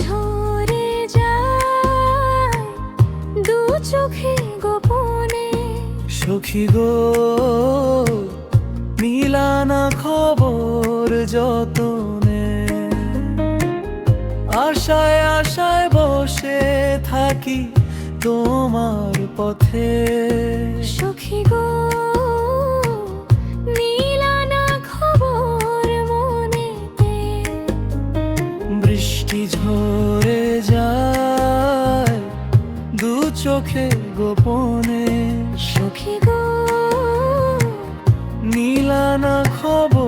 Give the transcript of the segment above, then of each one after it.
ঝরে যায় দু চোখে গোপনে। সখী গো, মিলানা খবর যতনে। আশায় আশায় বসে থাকি তোমার পথে। বৃষ্টি ঝরে যায় দু চোখে গোপনে। সখী গো নীলানা খবর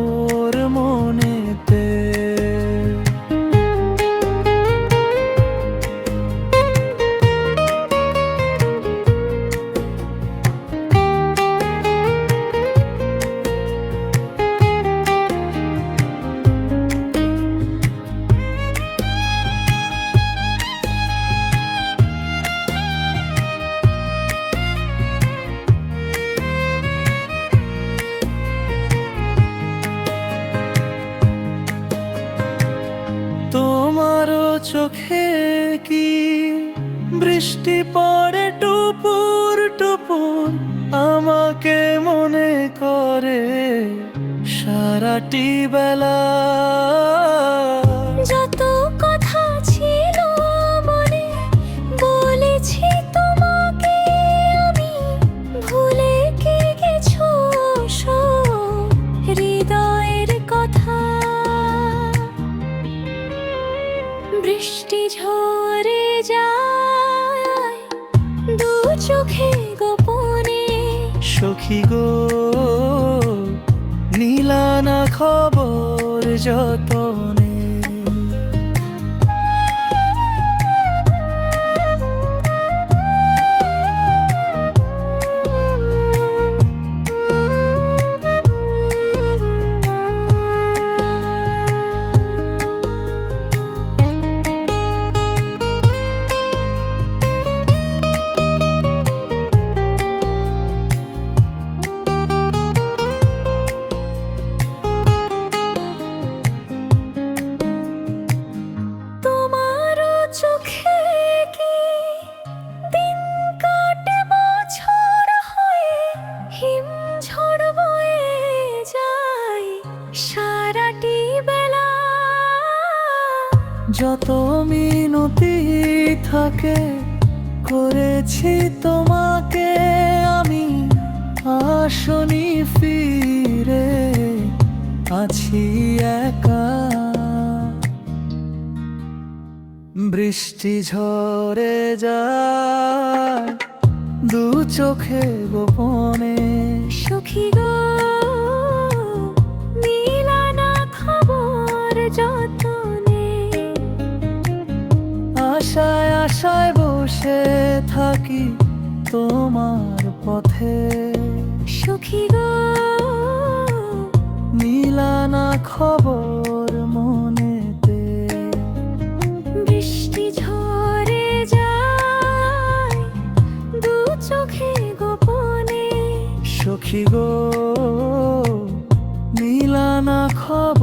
তোমারও চোখে কি? বৃষ্টি পড়ে টুপুর টুপুর আমাকে মনে করে সারাটি বেলা। সখী গো নীলানা খবর যতনে যত মিনতি থাকে, করেছি তোমাকে আমি, আসনি ফিরে, আছি একা। বৃষ্টি ঝরে যায়, দু চোখে গোপনে। সখী গো মিলানা খবর যতনে আশায় বসে থাকি তোমার পথে। সখী গো। মিলানা খবর মনেতে। বৃষ্টি ঝরে যায় দু চোখে গোপনে। সখী গো মিলানা খবর